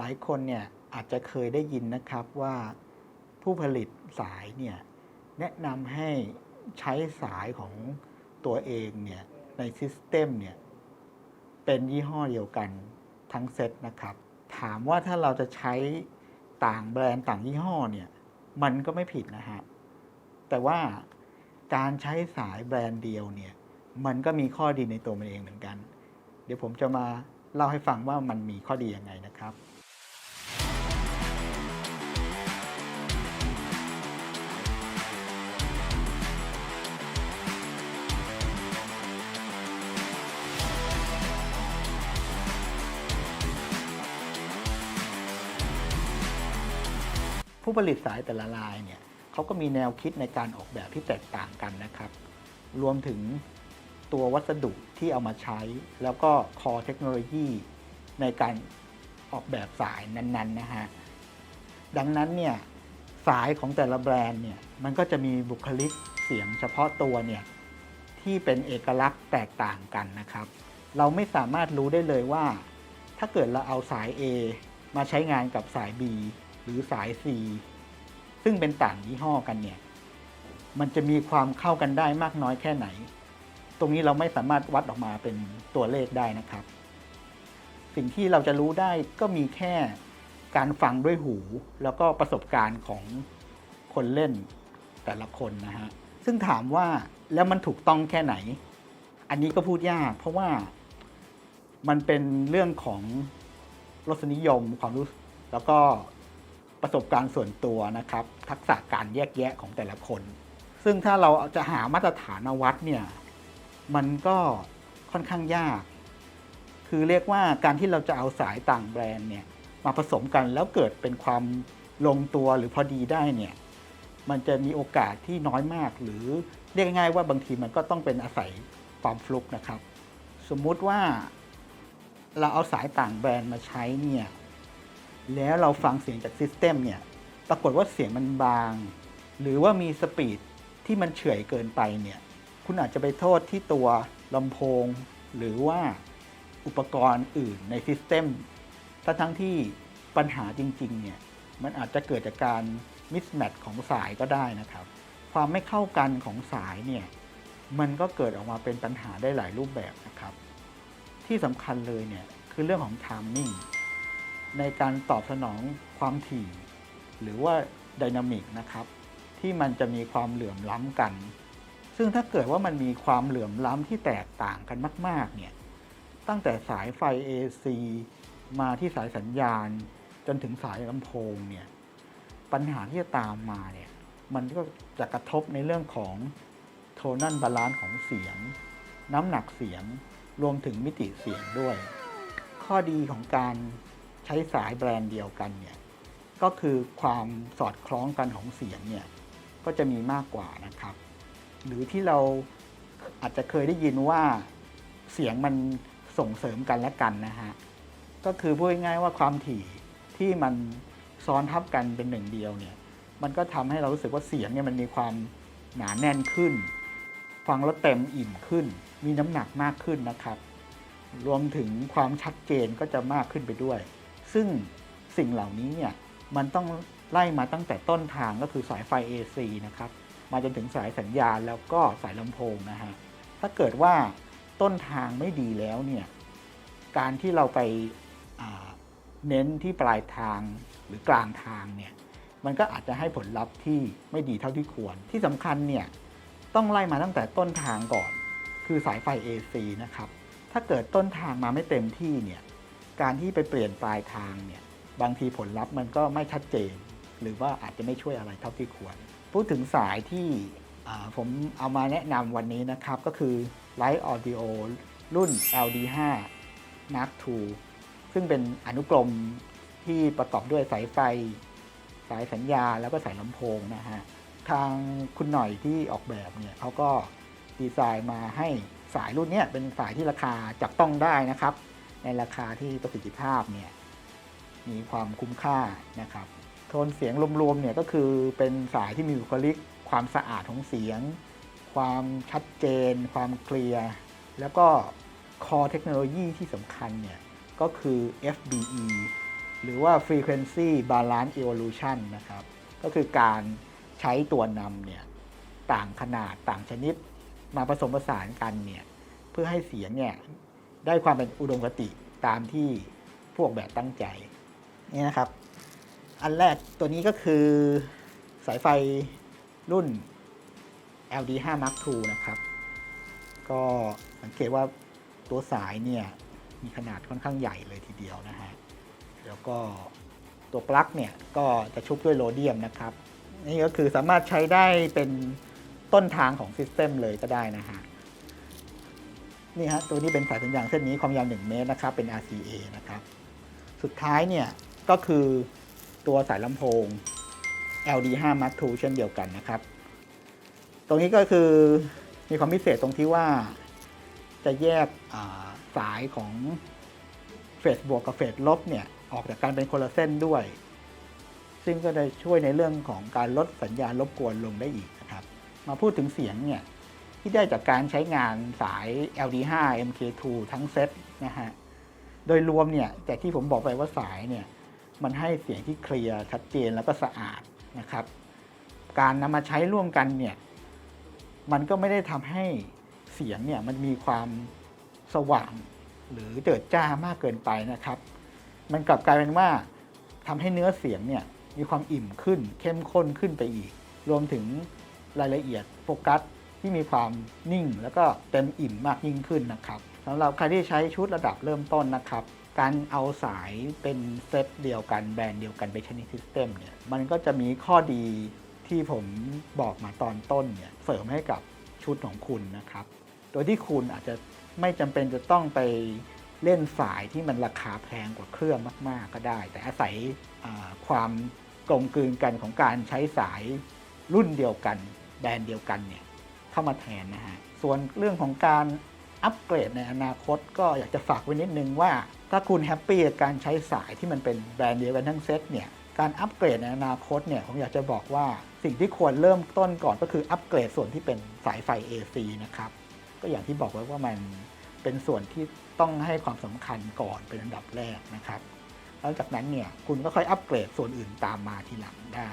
หลายคนเนี่ยอาจจะเคยได้ยินนะครับว่าผู้ผลิตสายเนี่ยแนะนำให้ใช้สายของตัวเองเนี่ยในซิสเต็มเนี่ยเป็นยี่ห้อเดียวกันทั้งเซตนะครับ ถามว่าถ้าเราจะใช้ต่างแบรนด์ต่างยี่ห้อเนี่ยมันก็ไม่ผิดนะฮะ แต่ว่าการใช้สายแบรนด์เดียวเนี่ยมันก็มีข้อดีในตัวมันเองเหมือนกัน เดี๋ยวผมจะมาเล่าให้ฟังว่ามันมีข้อดียังไงนะครับ ผู้ผลิตสายแต่ละรายเนี่ยเขาก็มีแนวคิดในการออกแบบที่แตกต่างกันนะครับ รวมถึงตัววัสดุที่เอามาใช้ แล้วก็คอเทคโนโลยีในการออกแบบสายนั้นๆนะฮะดังนั้นเนี่ยสายของแต่ละแบรนด์เนี่ยมันก็จะมีบุคลิกเสียงเฉพาะตัวเนี่ยที่เป็นเอกลักษณ์แตกต่างกันนะครับ เราไม่สามารถรู้ได้เลยว่า ถ้าเกิดเราเอาสาย A มาใช้งานกับสาย B รือสาย C ซึ่งเป็นต่างยี่ห้อกันเนี่ย มันจะมีความเข้ากันได้มากน้อยแค่ไหน ตรงนี้เราไม่สามารถวัดออกมาเป็นตัวเลขได้นะครับ สิ่งที่เราจะรู้ได้ก็มีแค่การฟังด้วยหู แล้วก็ประสบการณ์ของคนเล่นแต่ละคนนะฮะ ซึ่งถามว่าแล้วมันถูกต้องแค่ไหน อันนี้ก็พูดยาก เพราะว่ามันเป็นเรื่องของรสนิยมความรู้แล้วก็ ประสบการณ์ส่วนตัวนะครับ ทักษะการแยกแยะของแต่ละคน ซึ่งถ้าเราจะหามาตรฐานวัดเนี่ยมันก็ค่อนข้างยาก คือเรียกว่าการที่เราจะเอาสายต่างแบรนด์เนี่ยมาผสมกันแล้วเกิดเป็นความลงตัวหรือพอดีได้เนี่ยมันจะมีโอกาสที่น้อยมาก หรือเรียกง่ายว่าบางทีมันก็ต้องเป็นอาศัยความฟลุกนะครับ สมมุติว่าเราเอาสายต่างแบรนด์มาใช้เนี่ย แล้วเราฟังเสียงจากซิสเต็มเนี่ย ปรากฏว่าเสียงมันบาง หรือว่ามีสปีดที่มันเฉื่อยเกินไปเนี่ย คุณอาจจะไปโทษที่ตัวลำโพง หรือว่าอุปกรณ์อื่นในซิสเต็มทั้งทั้งที่ปัญหาจริง ๆ เนี่ย มันอาจจะเกิดจากการมิสแมทของสายก็ได้นะครับ ความไม่เข้ากันของสายเนี่ย มันก็เกิดออกมาเป็นปัญหาได้หลายรูปแบบนะครับ ที่สำคัญเลยเนี่ย คือเรื่องของ timing ในการตอบสนองความถี่ หรือว่าไดนามิกนะครับ ที่มันจะมีความเหลื่อมล้ำกัน ซึ่งถ้าเกิดว่ามันมีความเหลื่อมล้ำที่แตกต่างกันมาก ๆ เนี่ยตั้งแต่สายไฟ AC มาที่สายสัญญาณ จนถึงสายลำโพงเนี่ยปัญหาที่จะตามมาเนี่ยมันก็จะกระทบในเรื่องของโทนัลบาลานซ์ของเสียง น้ำหนักเสียงรวมถึงมิติเสียงด้วย ข้อดีของการ ช้สายแบรนด์เดียวกันเนี่ยก็คือความสอดคล้องกันของเสียงเนี่ยก็จะมีมากกว่านะครับ หรือที่เราอาจจะเคยได้ยินว่าเสียงมันส่งเสริมกันและกันนะฮะก็คือพูดง่ายๆว่าความถี่ที่มันซ้อนทับกันเป็นหนึ่งเดียวเนี่ยมันก็ทำให้เรารู้สึกว่าเสียงเนี่ยมันมีความหนาแน่นขึ้น ฟังแล้วเต็มอิ่มขึ้น มีน้ำหนักมากขึ้นนะครับ รวมถึงความชัดเจนก็จะมากขึ้นไปด้วย ซึ่งสิ่งเหล่านี้เนี่ยมันต้องไล่มาตั้งแต่ต้นทางก็คือสายไฟ AC นะครับมาจนถึงสายสัญญาณแล้วก็สายลำโพงนะฮะถ้าเกิดว่าต้นทางไม่ดีแล้วเนี่ยการที่เราไปเน้นที่ปลายทางหรือกลางทางเนี่ยมันก็อาจจะให้ผลลัพธ์ที่ไม่ดีเท่าที่ควร ที่สำคัญเนี่ยต้องไล่มาตั้งแต่ต้นทางก่อน คือสายไฟ AC นะครับ ถ้าเกิดต้นทางมาไม่เต็มที่เนี่ย การที่ไปเปลี่ยนปลายทางเนี่ยบางทีผลลัพธ์มันก็ไม่ชัดเจน หรือว่าอาจจะไม่ช่วยอะไรเท่าที่ควร พูดถึงสายที่ผมเอามาแนะนำวันนี้นะครับ ก็คือ Light Audio รุ่น LD5 Mark II ซึ่งเป็นอนุกรมที่ประกอบด้วยสายไฟ สายสัญญาแล้วก็สายลำโพงนะฮะ ทางคุณหน่อยที่ออกแบบเนี่ยเขาก็ดีไซน์มาให้สายรุ่นนี้เป็นสายที่ราคาจับต้องได้นะครับ ในราคาที่ประสิทธิภาพเนี่ยมีความคุ้มค่านะครับ โทนเสียงรวมๆเนี่ยก็คือเป็นสายที่มีบุคลิก ความสะอาดของเสียง ความชัดเจน ความเคลียร์แล้วก็คอเทคโนโลยีที่สำคัญเนี่ยก็คือ FBE หรือรือว่า frequency balance evolution นะครับ ก็คือการใช้ตัวนำเนี่ยต่างขนาดต่างชนิดมาผสมผสานกันเนี่ยเพื่อให้เสียงเนี่ย ได้ความเป็นอุดมคติตามที่พวกแบบตั้งใจนี่นะครับ อันแรกตัวนี้ก็คือสายไฟรุ่น LD5 Mark II นะครับ ก็สังเกตว่าตัวสายเนี่ย มีขนาดค่อนข้างใหญ่เลยทีเดียวนะฮะ แล้วก็ตัวปลั๊กเนี่ย ก็จะชุบด้วยโรเดียมนะครับ นี่ก็คือสามารถใช้ได้เป็นต้นทางของซิสเต็มเลยก็ได้นะฮะ นี่ฮะตัวนี้เป็นสายสัญญาณเส้นนี้ความยาว 1 เมตรนะครับเป็น RCA นะครับสุดท้ายเนี่ยก็คือตัวสายลำโพง LD5 Mark II เช่นเดียวกันนะครับ ตรงนี้ก็คือมีความพิเศษตรงที่ว่าจะแยกสายของเฟสบวกกับเฟสลบเนี่ยออกจากการเป็นคนละเส้นด้วย ซึ่งก็จะช่วยในเรื่องของการลดสัญญาณรบกวนลงได้อีกนะครับ มาพูดถึงเสียงเนี่ย ที่ได้จากการใช้งานสาย LD5 MK2 ทั้งเซตนะฮะ โดยรวมเนี่ยแต่ที่ผมบอกไปว่าสายเนี่ยมันให้เสียงที่เคลียร์ชัดเจนแล้วก็สะอาดนะครับ การนำมาใช้ร่วมกันเนี่ยมันก็ไม่ได้ทำให้เสียงเนี่ยมันมีความสว่างหรือเจิดจ้ามากเกินไปนะครับ มันกลับกลายเป็นว่าทำให้เนื้อเสียงเนี่ยมีความอิ่มขึ้น เข้มข้นขึ้นไปอีก รวมถึงรายละเอียดโฟกัส ที่มีความนิ่ง แล้วก็เต็มอิ่มมากยิ่งขึ้นนะครับสำหรับใครที่ใช้ชุดระดับเริ่มต้นนะครับ การเอาสายเป็นเซตเดียวกันแบรนด์เดียวกันไปใช้ในซิสเต็มเนี่ยมันก็จะมีข้อดีที่ผมบอกมาตอนต้นเนี่ยเสริมให้กับชุดของคุณนะครับ โดยที่คุณอาจจะไม่จำเป็นจะต้องไปเล่นสายที่มันราคาแพงกว่าเครื่องมาก ๆ ก็ได้ แต่อาศัยความกลมกลืนกันของการใช้สายรุ่นเดียวกันแบรนด์เดียวกันเนี่ย เข้ามาแทนนะฮะ ส่วนเรื่องของการอัปเกรดในอนาคตก็อยากจะฝากไว้นิดนึงว่า ถ้าคุณแฮปปี้กับการใช้สายที่มันเป็นแบรนด์เดียวกันทั้งเซตเนี่ยการอัปเกรดในอนาคตเนี่ยผมอยากจะบอกว่าสิ่งที่ควรเริ่มต้นก่อนก็คืออัปเกรดส่วนที่เป็นสายไฟ AC นะครับก็อย่างที่บอกไว้ว่ามันเป็นส่วนที่ต้องให้ความสำคัญก่อนเป็นอันดับแรกนะครับแล้วจากนั้นเนี่ยคุณก็ค่อยอัปเกรดส่วนอื่นตามมาทีหลังได้